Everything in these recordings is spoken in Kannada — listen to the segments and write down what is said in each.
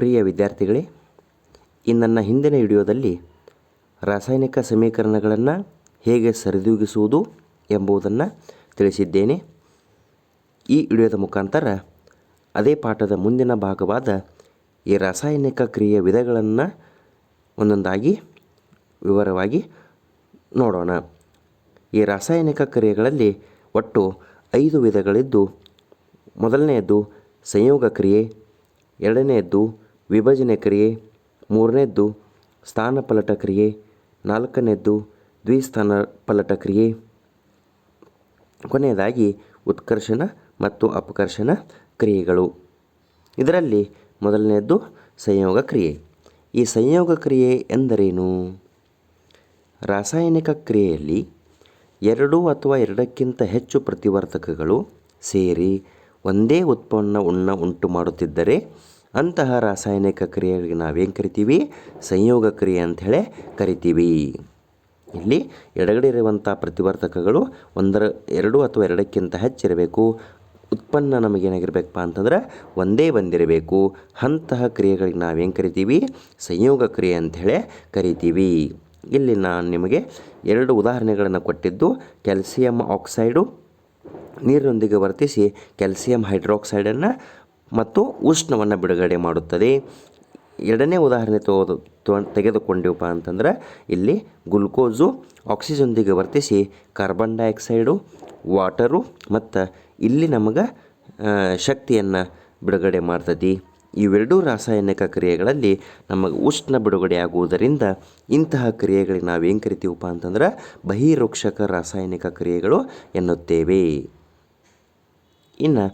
ಪ್ರಿಯ ವಿದ್ಯಾರ್ಥಿಗಳೇ, ಈ ನನ್ನ ಹಿಂದಿನ ವಿಡಿಯೋದಲ್ಲಿ ರಾಸಾಯನಿಕ ಸಮೀಕರಣಗಳನ್ನು ಹೇಗೆ ಸರಿದೂಗಿಸುವುದು ಎಂಬುದನ್ನು ತಿಳಿಸಿದ್ದೇನೆ. ಈ ವಿಡಿಯೋದ ಮುಖಾಂತರ ಅದೇ ಪಾಠದ ಮುಂದಿನ ಭಾಗವಾದ ಈ ರಾಸಾಯನಿಕ ಕ್ರಿಯೆ ವಿಧಗಳನ್ನು ಒಂದೊಂದಾಗಿ ವಿವರವಾಗಿ ನೋಡೋಣ. ಈ ರಾಸಾಯನಿಕ ಕ್ರಿಯೆಗಳಲ್ಲಿ ಒಟ್ಟು ಐದು ವಿಧಗಳಿದ್ದು ಮೊದಲನೆಯದು ಸಂಯೋಗ ಕ್ರಿಯೆ, ಎರಡನೆಯದ್ದು ವಿಭಜನೆ ಕ್ರಿಯೆ, ಮೂರನೇದ್ದು ಸ್ಥಾನಪಲ್ಲಟ ಕ್ರಿಯೆ, ನಾಲ್ಕನೇದ್ದು ದ್ವಿಸ್ಥಾನ ಪಲಟ ಕ್ರಿಯೆ. ಕೊನೆಯದಾಗಿ ಉತ್ಕರ್ಷಣ ಮತ್ತು ಅಪಕರ್ಷಣ ಕ್ರಿಯೆಗಳು. ಇದರಲ್ಲಿ ಮೊದಲನೆಯದ್ದು ಸಂಯೋಗ ಕ್ರಿಯೆ. ಈ ಸಂಯೋಗ ಕ್ರಿಯೆ ಎಂದರೇನು? ರಾಸಾಯನಿಕ ಕ್ರಿಯೆಯಲ್ಲಿ ಎರಡು ಅಥವಾ ಎರಡಕ್ಕಿಂತ ಹೆಚ್ಚು ಪ್ರತಿವರ್ತಕಗಳು ಸೇರಿ ಒಂದೇ ಉತ್ಪನ್ನವನ್ನು ಉಂಟು ಮಾಡುತ್ತಿದ್ದರೆ ಅಂತಹ ರಾಸಾಯನಿಕ ಕ್ರಿಯೆಗಳಿಗೆ ನಾವೇನು ಕರಿತೀವಿ? ಸಂಯೋಗ ಕ್ರಿಯೆ ಅಂಥೇಳಿ ಕರಿತೀವಿ. ಇಲ್ಲಿ ಎಡಗಡೆ ಇರುವಂಥ ಪ್ರತಿವರ್ತಕಗಳು ಒಂದರ, ಎರಡು ಅಥವಾ ಎರಡಕ್ಕಿಂತ ಹೆಚ್ಚಿರಬೇಕು. ಉತ್ಪನ್ನ ನಮಗೇನಾಗಿರ್ಬೇಕಪ್ಪ ಅಂತಂದ್ರೆ ಒಂದೇ ಬಂದಿರಬೇಕು. ಅಂತಹ ಕ್ರಿಯೆಗಳಿಗೆ ನಾವೇನು ಕರಿತೀವಿ? ಸಂಯೋಗ ಕ್ರಿಯೆ ಅಂಥೇಳಿ ಕರಿತೀವಿ. ಇಲ್ಲಿ ನಾನು ನಿಮಗೆ ಎರಡು ಉದಾಹರಣೆಗಳನ್ನು ಕೊಟ್ಟಿದ್ದು. ಕ್ಯಾಲ್ಸಿಯಂ ಆಕ್ಸೈಡು ನೀರಿನೊಂದಿಗೆ ವರ್ತಿಸಿ ಕ್ಯಾಲ್ಸಿಯಂ ಹೈಡ್ರಾಕ್ಸೈಡನ್ನು ಮತ್ತು ಉಷ್ಣವನ್ನು ಬಿಡುಗಡೆ ಮಾಡುತ್ತದೆ. ಎರಡನೇ ಉದಾಹರಣೆ ತಗೋದು ತೆಗೆದುಕೊಂಡೆವಪ್ಪ ಅಂತಂದ್ರೆ ಇಲ್ಲಿ ಗ್ಲುಕೋಸು ಆಕ್ಸಿಜನ್ದಿಗೆ ವರ್ತಿಸಿ ಕಾರ್ಬನ್ ಡೈಆಕ್ಸೈಡು, ವಾಟರು ಮತ್ತು ಇಲ್ಲಿ ನಮಗೆ ಶಕ್ತಿಯನ್ನು ಬಿಡುಗಡೆ ಮಾಡ್ತದೆ. ಇವೆರಡೂ ರಾಸಾಯನಿಕ ಕ್ರಿಯೆಗಳಲ್ಲಿ ನಮಗೆ ಉಷ್ಣ ಬಿಡುಗಡೆ ಆಗುವುದರಿಂದ ಇಂತಹ ಕ್ರಿಯೆಗಳಿಗೆ ನಾವೇನು ಕರಿತೀವಪ್ಪ ಅಂತಂದ್ರೆ ಬಹಿರೋಕ್ಷಕ ರಾಸಾಯನಿಕ ಕ್ರಿಯೆಗಳು ಎನ್ನುತ್ತೇವೆ. ಇನ್ನು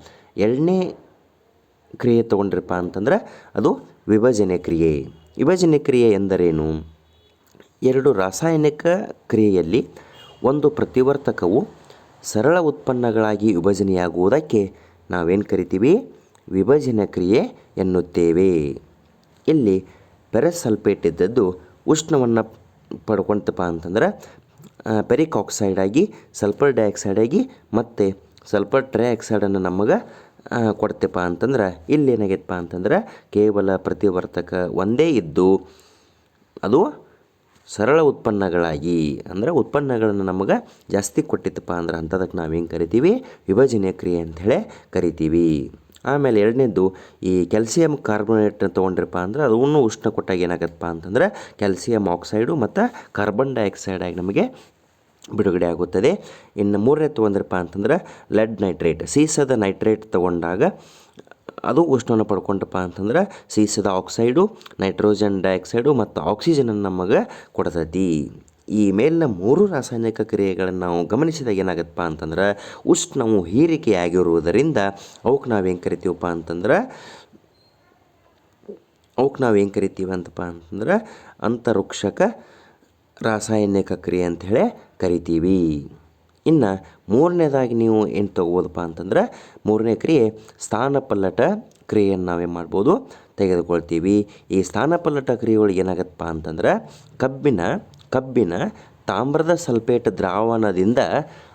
ಎರಡನೇ ಕ್ರಿಯೆ ತೊಗೊಂಡ್ರಪ್ಪ ಅಂತಂದ್ರೆ ಅದು ವಿಭಜನೆ ಕ್ರಿಯೆ. ವಿಭಜನೆ ಕ್ರಿಯೆ ಎಂದರೇನು? ಎರಡು ರಾಸಾಯನಿಕ ಕ್ರಿಯೆಯಲ್ಲಿ ಒಂದು ಪ್ರತಿವರ್ತಕವು ಸರಳ ಉತ್ಪನ್ನಗಳಾಗಿ ವಿಭಜನೆಯಾಗುವುದಕ್ಕೆ ನಾವೇನು ಕರಿತೀವಿ? ವಿಭಜನೆ ಕ್ರಿಯೆ ಎನ್ನುತ್ತೇವೆ. ಇಲ್ಲಿ ಪೆರಸಲ್ಫೇಟ್ ಇದ್ದದ್ದು ಉಷ್ಣವನ್ನು ಪಡ್ಕೊಂತಪ್ಪ ಅಂತಂದ್ರೆ ಪೆರಿಕ್ ಆಕ್ಸೈಡ್ ಆಗಿ ಸಲ್ಫರ್ ಡೈಆಕ್ಸೈಡ್ ಆಗಿ ಮತ್ತು ಸಲ್ಫರ್ ಟ್ರೈಆಕ್ಸೈಡನ್ನು ನಮಗೆ ಕೊಡ್ತೇಪ್ಪ ಅಂತಂದ್ರೆ ಇಲ್ಲಿ ಏನಾಗೈತಪ್ಪ ಅಂತಂದ್ರೆ, ಕೇವಲ ಪ್ರತಿವರ್ತಕ ಒಂದೇ ಇದ್ದು, ಅದು ಸರಳ ಉತ್ಪನ್ನಗಳಾಗಿ, ಅಂದರೆ ಉತ್ಪನ್ನಗಳನ್ನು ನಮಗೆ ಜಾಸ್ತಿ ಕೊಟ್ಟಿತ್ತಪ್ಪ ಅಂದ್ರೆ ಅಂಥದಕ್ಕೆ ನಾವೇನು ಕರಿತೀವಿ? ವಿಭಜನೆ ಕ್ರಿಯೆ ಅಂಥೇಳಿ ಕರಿತೀವಿ. ಆಮೇಲೆ ಎರಡನೇದು ಈ ಕ್ಯಾಲ್ಸಿಯಂ ಕಾರ್ಬೋನೇಟ್ನ ತೊಗೊಂಡ್ರಪ್ಪ ಅಂದ್ರೆ ಅದನ್ನು ಉಷ್ಣ ಕೊಟ್ಟಾಗ ಏನಾಗತ್ತಪ್ಪ ಅಂತಂದ್ರೆ, ಕ್ಯಾಲ್ಸಿಯಂ ಆಕ್ಸೈಡು ಮತ್ತು ಕಾರ್ಬನ್ ಡೈಆಕ್ಸೈಡಾಗಿ ನಮಗೆ ಬಿಡುಗಡೆ ಆಗುತ್ತದೆ. ಇನ್ನು ಮೂರನೇ ತೊಗೊಂಡ್ರಪ್ಪ ಅಂತಂದ್ರೆ ಲೆಡ್ ನೈಟ್ರೇಟ್ ಸೀಸದ ನೈಟ್ರೇಟ್ ತಗೊಂಡಾಗ ಅದು ಉಷ್ಣವನ್ನು ಪಡ್ಕೊಂಡಪ್ಪ ಅಂತಂದ್ರೆ ಸೀಸದ ಆಕ್ಸೈಡು ನೈಟ್ರೋಜನ್ ಡೈಆಕ್ಸೈಡು ಮತ್ತು ಆಕ್ಸಿಜನನ್ನು ನಮಗೆ ಕೊಡ್ತೈತಿ. ಈ ಮೇಲಿನ ಮೂರು ರಾಸಾಯನಿಕ ಕ್ರಿಯೆಗಳನ್ನು ನಾವು ಗಮನಿಸಿದಾಗ ಏನಾಗತ್ತಪ್ಪ ಅಂತಂದ್ರೆ ಉಷ್ಣವು ಹೀರಿಕೆಯಾಗಿರುವುದರಿಂದ ಅವಕ್ಕೆ ಏನು ಕರಿತೀವಪ್ಪ ಅಂತಂದ್ರೆ ಅವಕ್ಕೆ ಏನು ಕರಿತೀವಿ ಅಂತಪ್ಪ ಅಂತಂದ್ರೆ ಅಂತರುಕ್ಷಕ ರಾಸಾಯನಿಕ ಕ್ರಿಯೆ ಅಂಥೇಳಿ ಕರಿತೀವಿ. ಇನ್ನು ಮೂರನೇದಾಗಿ ನೀವು ಏನು ತಗೋಬೋದಪ್ಪ ಅಂತಂದ್ರೆ, ಮೂರನೇ ಕ್ರಿಯೆ ಸ್ಥಾನಪಲ್ಲಟ ಕ್ರಿಯೆಯನ್ನು ನಾವೇನು ಮಾಡ್ಬೋದು, ತೆಗೆದುಕೊಳ್ತೀವಿ. ಈ ಸ್ಥಾನಪಲ್ಲಟ ಕ್ರಿಯೆಗಳಿಗೆ ಏನಾಗತ್ತಪ್ಪ ಅಂತಂದ್ರೆ, ಕಬ್ಬಿನ ಕಬ್ಬಿನ ತಾಮ್ರದ ಸಲ್ಫೇಟ್ ದ್ರಾವಣದಿಂದ,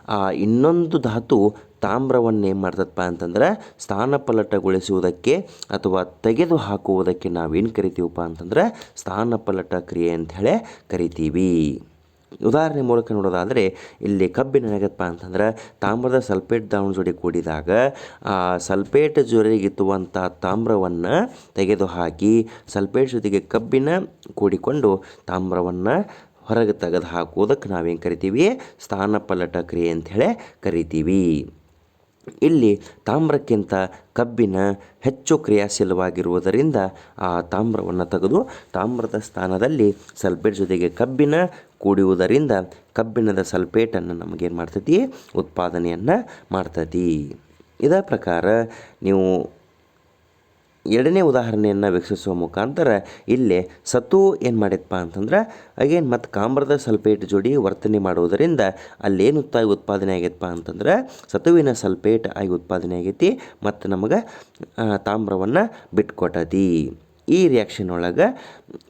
ಆ ಇನ್ನೊಂದು ಧಾತು ತಾಮ್ರವನ್ನು ಏನು ಮಾಡ್ತದಪ್ಪ ಅಂತಂದ್ರೆ, ಸ್ಥಾನಪಲ್ಲಟಗೊಳಿಸುವುದಕ್ಕೆ ಅಥವಾ ತೆಗೆದು ಹಾಕುವುದಕ್ಕೆ ನಾವೇನು ಕರಿತೀವಪ್ಪ ಅಂತಂದ್ರೆ, ಸ್ಥಾನಪಲ್ಲಟ ಕ್ರಿಯೆ ಅಂಥೇಳಿ ಕರಿತೀವಿ. ಉದಾಹರಣೆ ಮೂಲಕ ನೋಡೋದಾದರೆ, ಇಲ್ಲಿ ಕಬ್ಬಿನ ಏನಾಗತ್ತಪ್ಪ ಅಂತಂದ್ರೆ, ತಾಮ್ರದ ಸಲ್ಫೇಟ್ ದಾವಣ ಜೋಡಿ ಕೂಡಿದಾಗ, ಆ ಸಲ್ಪೇಟ್ ಜೋರಿಗಿತ್ತುವಂಥ ತಾಮ್ರವನ್ನು ತೆಗೆದುಹಾಕಿ, ಸಲ್ಫೇಟ್ ಜೊತೆಗೆ ಕಬ್ಬಿನ ಕೂಡಿಕೊಂಡು ತಾಮ್ರವನ್ನು ಹೊರಗೆ ತೆಗೆದು ಹಾಕುವುದಕ್ಕೆ ನಾವೇನು ಕರಿತೀವಿ? ಸ್ಥಾನಪಲ್ಲಟ ಕ್ರಿಯೆ ಅಂಥೇಳಿ ಕರಿತೀವಿ. ಇಲ್ಲಿ ತಾಮ್ರಕ್ಕಿಂತ ಕಬ್ಬಿನ ಹೆಚ್ಚು ಕ್ರಿಯಾಶೀಲವಾಗಿರುವುದರಿಂದ ಆ ತಾಮ್ರವನ್ನು ತೆಗೆದು ತಾಮ್ರದ ಸ್ಥಾನದಲ್ಲಿ ಸಲ್ಪೇಟ್ ಜೊತೆಗೆ ಕಬ್ಬಿನ ಕೂಡುವುದರಿಂದ ಕಬ್ಬಿಣದ ಸಲ್ಪೇಟನ್ನು ನಮಗೇನು ಮಾಡ್ತೈತಿ? ಉತ್ಪಾದನೆಯನ್ನು ಮಾಡ್ತೈತಿ. ಇದೇ ಪ್ರಕಾರ ನೀವು ಎರಡನೇ ಉದಾಹರಣೆಯನ್ನು ವೀಕ್ಷಿಸುವ ಮುಖಾಂತರ ಇಲ್ಲಿ ಸತು ಏನು ಮಾಡಿದಪ್ಪ ಅಂತಂದ್ರೆ, ಅಗೇನ್ ಮತ್ತು ಕಾಂಬ್ರದ ಸಲ್ಫೇಟ್ ಜೋಡಿ ವರ್ತನೆ ಮಾಡುವುದರಿಂದ ಅಲ್ಲೇನು ಉತ್ಪ ಉತ್ಪಾದನೆ ಆಗೈತಪ್ಪ ಅಂತಂದ್ರೆ ಸತುವಿನ ಸಲ್ಫೇಟ್ ಆಗಿ ಉತ್ಪಾದನೆ ಆಗೈತಿ ಮತ್ತು ನಮಗೆ ತಾಮ್ರವನ್ನು ಬಿಟ್ಕೊಟ್ಟತಿ. ಈ ರಿಯಾಕ್ಷನ್ ಒಳಗೆ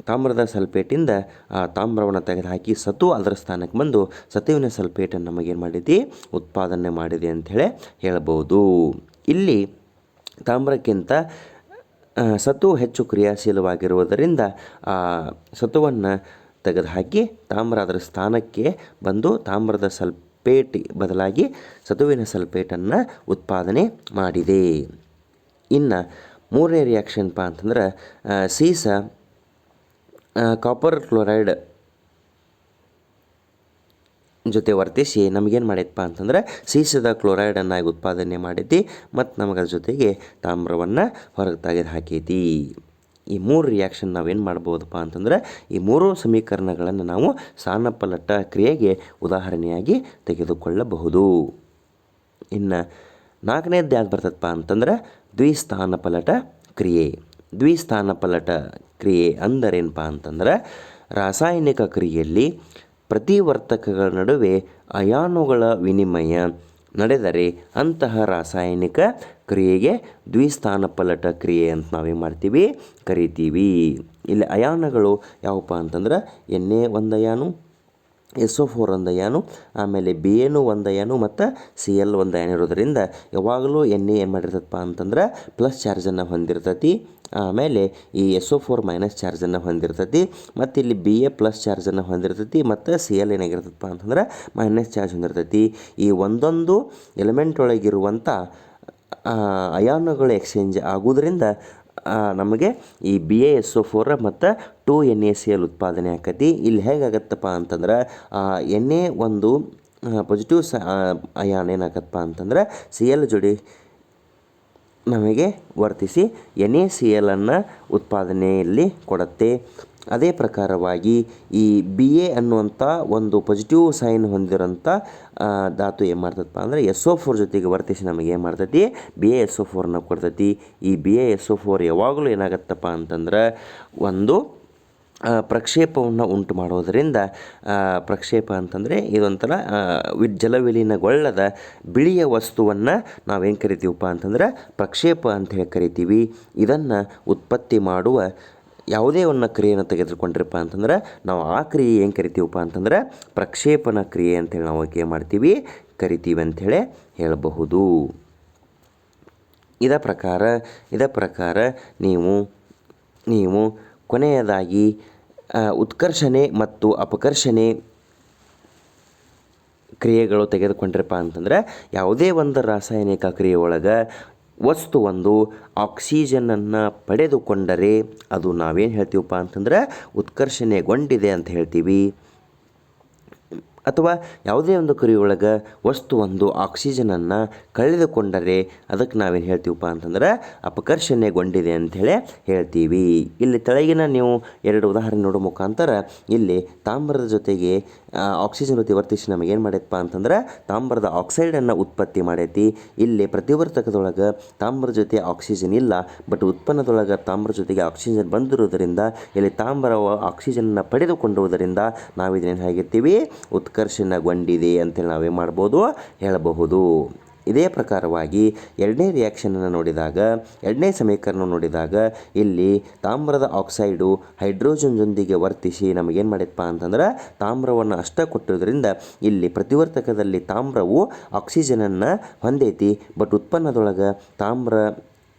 ತಾಮ್ರದ ಸಲ್ಫೇಟಿಂದ ಆ, ತಾಮ್ರವನ್ನು ತೆಗೆದುಹಾಕಿ ಸತು ಅದರ ಸ್ಥಾನಕ್ಕೆ ಬಂದು ಸತುವಿನ ಸಲ್ಫೇಟನ್ನು ನಮಗೇನು ಮಾಡಿದೆ? ಉತ್ಪಾದನೆ ಮಾಡಿದೆ ಅಂಥೇಳಿ ಹೇಳ್ಬೋದು. ಇಲ್ಲಿ ತಾಮ್ರಕ್ಕಿಂತ ಸತು ಹೆಚ್ಚು ಕ್ರಿಯಾಶೀಲವಾಗಿರುವುದರಿಂದ ಆ ಸತುವನ್ನು ತೆಗೆದುಹಾಕಿ ತಾಮ್ರ ಅದರ ಸ್ಥಾನಕ್ಕೆ ಬಂದು ತಾಮ್ರದ ಸಲ್ಪೇಟ್ ಬದಲಾಗಿ ಸತುವಿನ ಸಲ್ಪೇಟನ್ನು ಉತ್ಪಾದನೆ ಮಾಡಿದೆ. ಇನ್ನು ಮೂರನೇ ರಿಯಾಕ್ಷನ್ಪ ಅಂತಂದ್ರೆ ಸೀಸ ಕಾಪರ್ ಕ್ಲೋರೈಡ್ ಜೊತೆ ವರ್ತಿಸಿ ನಮಗೇನು ಮಾಡೈತಪ್ಪ ಅಂತಂದ್ರೆ ಸೀಸದ ಕ್ಲೋರೈಡನ್ನಾಗಿ ಉತ್ಪಾದನೆ ಮಾಡೈತಿ ಮತ್ತು ನಮಗದ್ರ ಜೊತೆಗೆ ತಾಮ್ರವನ್ನು ಹೊರಗೆ ತೆಗೆದು ಹಾಕೈತಿ. ಈ ಮೂರು ರಿಯಾಕ್ಷನ್ ನಾವೇನು ಮಾಡ್ಬೋದಪ್ಪ ಅಂತಂದ್ರೆ ಈ ಮೂರು ಸಮೀಕರಣಗಳನ್ನು ನಾವು ಸಾನಪಲಟ ಕ್ರಿಯೆಗೆ ಉದಾಹರಣೆಯಾಗಿ ತೆಗೆದುಕೊಳ್ಳಬಹುದು. ಇನ್ನು ನಾಲ್ಕನೇದ್ದು ಯಾವ್ದು ಬರ್ತದಪ್ಪ ಅಂತಂದ್ರೆ ದ್ವಿಸ್ಥಾನಪಲಟ ಕ್ರಿಯೆ. ದ್ವಿಸ್ಥಾನಪಲಟ ಕ್ರಿಯೆ ಅಂದರೇನಪ್ಪ ಅಂತಂದ್ರೆ ರಾಸಾಯನಿಕ ಕ್ರಿಯೆಯಲ್ಲಿ ಪ್ರತಿವರ್ತಕಗಳ ನಡುವೆ ಅಯಾನುಗಳ ವಿನಿಮಯ ನಡೆದರೆ ಅಂತಹ ರಾಸಾಯನಿಕ ಕ್ರಿಯೆಗೆ ದ್ವಿಸ್ಥಾನ ಪಲಟ ಕ್ರಿಯೆ ಅಂತ ನಾವೇನು ಮಾಡ್ತೀವಿ ಕರಿತೀವಿ. ಇಲ್ಲಿ ಅಯಾನಗಳು ಯಾವಪ್ಪ ಅಂತಂದ್ರೆ ಎನ್ ಒಂದು ಅಯಾನು ಎಸ್ ಒ ಫೋರ್ ಒಂದು ಅಯಾನು ಆಮೇಲೆ ಬಿ ಎನು ಒಂದು ಅಯಾನು ಮತ್ತು ಸಿ ಎಲ್ ಒಂದು ಏನು ಇರೋದರಿಂದ ಯಾವಾಗಲೂ ಎನ್ ಎ ಏನು ಮಾಡಿರ್ತದಪ್ಪ ಅಂತಂದ್ರೆ ಪ್ಲಸ್ ಚಾರ್ಜನ್ನು ಹೊಂದಿರ್ತೈತಿ, ಆಮೇಲೆ ಈ ಎಸ್ ಒ ಫೋರ್ ಮೈನಸ್ ಚಾರ್ಜನ್ನು ಹೊಂದಿರ್ತೈತಿ, ಮತ್ತು ಇಲ್ಲಿ ಬಿ ಎ ಪ್ಲಸ್ ಚಾರ್ಜನ್ನು ಹೊಂದಿರ್ತೈತಿ, ಮತ್ತು ಸಿ ಎಲ್ ಏನಾಗಿರ್ತದಪ್ಪ ಅಂತಂದ್ರೆ ಮೈನಸ್ ಚಾರ್ಜ್ ಹೊಂದಿರ್ತೈತಿ. ಈ ಒಂದೊಂದು ಎಲಿಮೆಂಟ್ ಒಳಗಿರುವಂಥ ಅಯಾನುಗಳು ಎಕ್ಸ್ಚೇಂಜ್ ಆಗೋದ್ರಿಂದ ನಮಗೆ ಈ B A S O four ಮತ್ತು two N A C L ಉತ್ಪಾದನೆ ಆಕತಿ. ಇಲ್ಲಿ ಹೇಗಾಗತ್ತಪ್ಪ ಅಂತಂದ್ರೆ ಎನ್ ಎ ಒಂದು ಪಾಸಿಟಿವ್ ಸ ಅಯಾನ್ ಏನಾಗತ್ತಪ್ಪ ಅಂತಂದ್ರೆ ಸಿ ಎಲ್ ಜೋಡಿ ನಮಗೆ ವರ್ತಿಸಿ ಎನ್ ಎ ಸಿ ಎಲನ್ನು ಉತ್ಪಾದನೆಯಲ್ಲಿ ಕೊಡುತ್ತೆ. ಅದೇ ಪ್ರಕಾರವಾಗಿ ಈ ಬಿ ಎ ಅನ್ನುವಂಥ ಒಂದು ಪಾಸಿಟಿವ್ ಸೈನ್ ಹೊಂದಿರೋಂಥ ಧಾತು ಏನು ಮಾಡ್ತದಪ್ಪ ಅಂದರೆ ಎಸ್ ಒ ಫೋರ್ ಜೊತೆಗೆ ವರ್ತಿಸಿ ನಮಗೆ ಏನು ಮಾಡ್ತೈತಿ? ಬಿ ಎ ಎಸ್ ಒ ಫೋರ್ನ ಕೊಡ್ತೈತಿ. ಈ B A S O four ಯಾವಾಗಲೂ ಏನಾಗತ್ತಪ್ಪ ಅಂತಂದ್ರೆ ಒಂದು ಪ್ರಕ್ಷೇಪವನ್ನು ಉಂಟು ಮಾಡೋದರಿಂದ ಪ್ರಕ್ಷೇಪ ಅಂತಂದರೆ ಇದೊಂಥರ ವಿ- ಜಲವಿಲೀನಗೊಳ್ಳದ ಬಿಳಿಯ ವಸ್ತುವನ್ನು ನಾವೇನು ಕರಿತೀವಪ್ಪ ಅಂತಂದ್ರೆ ಪ್ರಕ್ಷೇಪ ಅಂತ ಹೇಳಿ ಕರಿತೀವಿ. ಇದನ್ನು ಉತ್ಪತ್ತಿ ಮಾಡುವ ಯಾವುದೇ ಒಂದು ಕ್ರಿಯೆಯನ್ನು ತೆಗೆದುಕೊಂಡ್ರಪ್ಪ ಅಂತಂದ್ರೆ, ನಾವು ಆ ಕ್ರಿಯೆ ಏನು ಕರಿತೀವಪ್ಪ ಅಂತಂದ್ರೆ, ಪ್ರಕ್ಷೇಪಣ ಕ್ರಿಯೆ ಅಂತೇಳಿ ನಾವು ಏನು ಮಾಡ್ತೀವಿ, ಕರಿತೀವಿ ಅಂಥೇಳಿ ಹೇಳಬಹುದು. ಇದ ಪ್ರಕಾರ ಇದ ಪ್ರಕಾರ ನೀವು ನೀವು ಕೊನೆಯದಾಗಿ ಉತ್ಕರ್ಷಣೆ ಮತ್ತು ಅಪಕರ್ಷಣೆ ಕ್ರಿಯೆಗಳು ತೆಗೆದುಕೊಂಡ್ರಪ್ಪ ಅಂತಂದ್ರೆ, ಯಾವುದೇ ಒಂದು ರಾಸಾಯನಿಕ ಕ್ರಿಯೆ ಒಳಗೆ ವಸ್ತು ಒಂದು ಆಕ್ಸಿಜನನ್ನು ಪಡೆದುಕೊಂಡರೆ ಅದು ನಾವೇನು ಹೇಳ್ತೀವಪ್ಪ ಅಂತಂದ್ರೆ ಉತ್ಕರ್ಷಣೆಗೊಂಡಿದೆ ಅಂತ ಹೇಳ್ತೀವಿ. ಅಥವಾ ಯಾವುದೇ ಒಂದು ಕರಿಯೊಳಗೆ ವಸ್ತು ಒಂದು ಆಕ್ಸಿಜನನ್ನು ಕಳೆದುಕೊಂಡರೆ ಅದಕ್ಕೆ ನಾವೇನು ಹೇಳ್ತೀವಪ್ಪ ಅಂತಂದ್ರೆ ಅಪಕರ್ಷಣೆಗೊಂಡಿದೆ ಅಂಥೇಳಿ ಹೇಳ್ತೀವಿ. ಇಲ್ಲಿ ತೆಳಗಿನ ನೀವು ಎರಡು ಉದಾಹರಣೆ ನೋಡೋ ಮುಖಾಂತರ ಇಲ್ಲಿ ತಾಮ್ರದ ಜೊತೆಗೆ ಆಕ್ಸಿಜನ್ ಜೊತೆ ವರ್ತಿಸಿ ನಮಗೇನು ಮಾಡೈತಪ್ಪ ಅಂತಂದ್ರೆ ತಾಮ್ರದ ಆಕ್ಸೈಡನ್ನು ಉತ್ಪತ್ತಿ ಮಾಡೈತಿ. ಇಲ್ಲಿ ಪ್ರತಿವರ್ತಕದೊಳಗೆ ತಾಮ್ರ ಜೊತೆ ಆಕ್ಸಿಜನ್ ಇಲ್ಲ, ಬಟ್ ಉತ್ಪನ್ನದೊಳಗೆ ತಾಮ್ರ ಜೊತೆಗೆ ಆಕ್ಸಿಜನ್ ಬಂದಿರುವುದರಿಂದ, ಇಲ್ಲಿ ತಾಮ್ರ ಆಕ್ಸಿಜನ್ನ ಪಡೆದುಕೊಂಡುವುದರಿಂದ ನಾವು ಇದನ್ನೇನು ಹೇಗಿರ್ತೀವಿ ಉತ್ಕರ್ಷಣಗೊಂಡಿದೆ ಅಂತೇಳಿ ನಾವೇನು ಮಾಡ್ಬೋದು, ಹೇಳಬಹುದು. ಇದೇ ಪ್ರಕಾರವಾಗಿ ಎರಡನೇ ರಿಯಾಕ್ಷನನ್ನು ನೋಡಿದಾಗ, ಎರಡನೇ ಸಮೀಕರಣ ನೋಡಿದಾಗ, ಇಲ್ಲಿ ತಾಮ್ರದ ಆಕ್ಸೈಡು ಹೈಡ್ರೋಜನ್ ಜೊಂದಿಗೆ ವರ್ತಿಸಿ ನಮಗೇನು ಮಾಡಿದಪ್ಪ ಅಂತಂದ್ರೆ, ತಾಮ್ರವನ್ನು ಅಷ್ಟ ಕೊಟ್ಟಿರೋದ್ರಿಂದ ಇಲ್ಲಿ ಪ್ರತಿವರ್ತಕದಲ್ಲಿ ತಾಮ್ರವು ಆಕ್ಸಿಜನನ್ನು ಹೊಂದೈತಿ ಬಟ್ ಉತ್ಪನ್ನದೊಳಗೆ ತಾಮ್ರ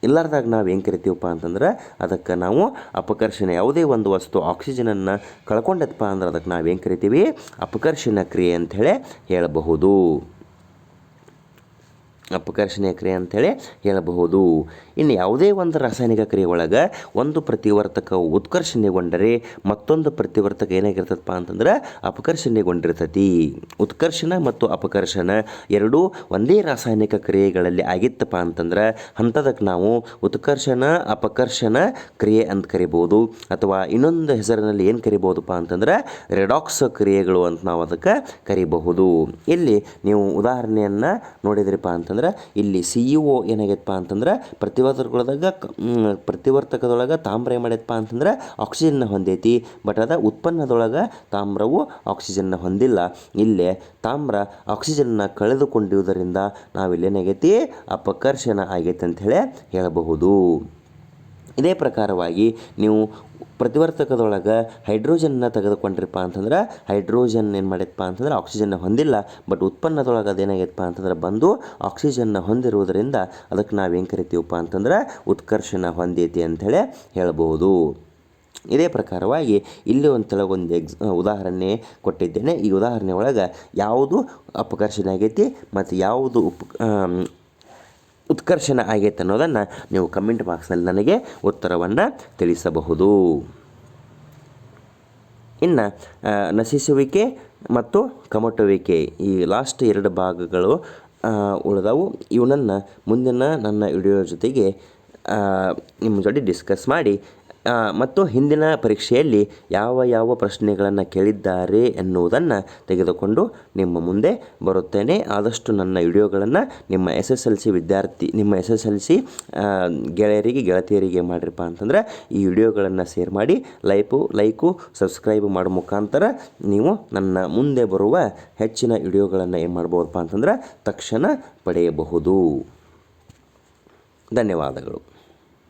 ಇಲ್ಲಾರ್ದಾಗ ನಾವು ಏನು ಕರಿತೀವಪ್ಪ ಅಂತಂದ್ರೆ ಅದಕ್ಕೆ ನಾವು ಅಪಕರ್ಷಣೆ. ಯಾವುದೇ ಒಂದು ವಸ್ತು ಆಕ್ಸಿಜನನ್ನು ಕಳ್ಕೊಂಡದಪ್ಪ ಅಂದ್ರೆ ಅದಕ್ಕೆ ನಾವು ಏನು ಕರಿತೀವಿ? ಅಪಕರ್ಷಣ ಕ್ರಿಯೆ ಅಂಥೇಳಿ ಹೇಳಬಹುದು. ಅಪಕರ್ಷಣೀಯ ಕ್ರಿಯೆ ಅಂಥೇಳಿ ಹೇಳಬಹುದು. ಇನ್ನು ಯಾವುದೇ ಒಂದು ರಾಸಾಯನಿಕ ಕ್ರಿಯೆ ಒಳಗೆ ಒಂದು ಪ್ರತಿವರ್ತಕವು ಉತ್ಕರ್ಷಣೆಗೊಂಡರೆ ಮತ್ತೊಂದು ಪ್ರತಿವರ್ತಕ ಏನಾಗಿರ್ತದಪ್ಪ ಅಂತಂದ್ರೆ ಅಪಕರ್ಷಣೆಗೊಂಡಿರ್ತತಿ. ಉತ್ಕರ್ಷಣ ಮತ್ತು ಅಪಕರ್ಷಣ ಎರಡೂ ಒಂದೇ ರಾಸಾಯನಿಕ ಕ್ರಿಯೆಗಳಲ್ಲಿ ಆಗಿತ್ತಪ್ಪ ಅಂತಂದ್ರೆ ಅಂಥದಕ್ಕೆ ನಾವು ಉತ್ಕರ್ಷಣ, ಅಪಕರ್ಷಣ ಕ್ರಿಯೆ ಅಂತ ಕರಿಬೋದು. ಅಥವಾ ಇನ್ನೊಂದು ಹೆಸರಿನಲ್ಲಿ ಏನು ಕರಿಬೋದಪ್ಪ ಅಂತಂದ್ರೆ ರೆಡಾಕ್ಸ್ ಕ್ರಿಯೆಗಳು ಅಂತ ನಾವು ಅದಕ್ಕೆ ಕರಿಬಹುದು. ಇಲ್ಲಿ ನೀವು ಉದಾಹರಣೆಯನ್ನು ನೋಡಿದ್ರಿಪ್ಪ ಅಂತಂದ್ರೆ ಇಲ್ಲಿ ಸಿ ಇ ಒ ಏನಾಗೈತಪ್ಪ ಅಂತಂದ್ರೆ ಪ್ರತಿವರ್ತಕದೊಳಗೆ ಪ್ರತಿವರ್ತಕದೊಳಗೆ ತಾಮ್ರ ಏನು ಮಾಡೈತಪ್ಪ ಅಂತಂದ್ರೆ ಆಕ್ಸಿಜನ್ನ ಹೊಂದೈತಿ ಬಟ್ ಅದ ಉತ್ಪನ್ನದೊಳಗೆ ತಾಮ್ರವು ಆಕ್ಸಿಜನ್ನ ಹೊಂದಿಲ್ಲ. ಇಲ್ಲೇ ತಾಮ್ರ ಆಕ್ಸಿಜನ್ನ ಕಳೆದುಕೊಂಡಿರುವುದರಿಂದ ನಾವಿಲ್ಲಿ ಏನಾಗೈತಿ ಅಪಕರ್ಷಣ ಆಗೈತೆ ಅಂಥೇಳಿ ಹೇಳಬಹುದು. ಇದೇ ಪ್ರಕಾರವಾಗಿ ನೀವು ಪ್ರತಿವರ್ತಕದೊಳಗೆ ಹೈಡ್ರೋಜನ್ನ ತೆಗೆದುಕೊಂಡ್ರಪ್ಪ ಅಂತಂದ್ರೆ ಹೈಡ್ರೋಜನ್ ಏನು ಮಾಡೈತಪ್ಪ ಅಂತಂದ್ರೆ ಆಕ್ಸಿಜನ್ನ ಹೊಂದಿಲ್ಲ ಬಟ್ ಉತ್ಪನ್ನದೊಳಗೆ ಅದೇನಾಗೈತಪ್ಪ ಅಂತಂದ್ರೆ ಬಂದು ಆಕ್ಸಿಜನ್ನ ಹೊಂದಿರುವುದರಿಂದ ಅದಕ್ಕೆ ನಾವು ಏನು ಕರಿತೀವಪ್ಪ ಅಂತಂದ್ರೆ ಉತ್ಕರ್ಷಣ ಹೊಂದೈತಿ ಅಂಥೇಳಿ ಹೇಳ್ಬೋದು. ಇದೇ ಪ್ರಕಾರವಾಗಿ ಇಲ್ಲಿ ಒಂದು ಕೆಳಗೊಂದು ಎಕ್ಸ್ ಉದಾಹರಣೆ ಕೊಟ್ಟಿದ್ದೇನೆ. ಈ ಉದಾಹರಣೆ ಒಳಗೆ ಯಾವುದು ಅಪಕರ್ಷಣೆ ಆಗೈತಿ ಮತ್ತು ಯಾವುದು ಉಪ್ ಉತ್ಕರ್ಷಣ ಆಗೈತೆ ಅನ್ನೋದನ್ನು ನೀವು ಕಮೆಂಟ್ ಬಾಕ್ಸ್ನಲ್ಲಿ ನನಗೆ ಉತ್ತರವನ್ನು ತಿಳಿಸಬಹುದು. ಇನ್ನು ನಶಿಸುವಿಕೆ ಮತ್ತು ಕಮಟುವಿಕೆ ಈ ಲಾಸ್ಟ್ ಎರಡು ಭಾಗಗಳು ಉಳಿದವು. ಇವನನ್ನು ಮುಂದಿನ ನನ್ನ ವಿಡಿಯೋ ಜೊತೆಗೆ ನಿಮ್ಮ ಜೊತೆ ಡಿಸ್ಕಸ್ ಮಾಡಿ ಮತ್ತು ಹಿಂದಿನ ಪರೀಕ್ಷೆಯಲ್ಲಿ ಯಾವ ಯಾವ ಪ್ರಶ್ನೆಗಳನ್ನು ಕೇಳಿದ್ದಾರೆ ಎನ್ನುವುದನ್ನು ತೆಗೆದುಕೊಂಡು ನಿಮ್ಮ ಮುಂದೆ ಬರುತ್ತೇನೆ. ಆದಷ್ಟು ನನ್ನ ವಿಡಿಯೋಗಳನ್ನು ನಿಮ್ಮ ಎಸ್ ಎಸ್ ಎಲ್ ಸಿ ವಿದ್ಯಾರ್ಥಿ, ನಿಮ್ಮ ಎಸ್ ಎಸ್ ಎಲ್ ಸಿ ಗೆಳೆಯರಿಗೆ, ಗೆಳತಿಯರಿಗೆ ಮಾಡಿರಪ್ಪ ಅಂತಂದ್ರೆ ಈ ವಿಡಿಯೋಗಳನ್ನು ಶೇರ್ ಮಾಡಿ ಲೈಕು ಲೈಕು, ಸಬ್ಸ್ಕ್ರೈಬ್ ಮಾಡೋ ಮುಖಾಂತರ ನೀವು ನನ್ನ ಮುಂದೆ ಬರುವ ಹೆಚ್ಚಿನ ವಿಡಿಯೋಗಳನ್ನು ಏನು ಮಾಡ್ಬೋದಪ್ಪ ಅಂತಂದ್ರೆ ತಕ್ಷಣ ಪಡೆಯಬಹುದು. ಧನ್ಯವಾದಗಳು.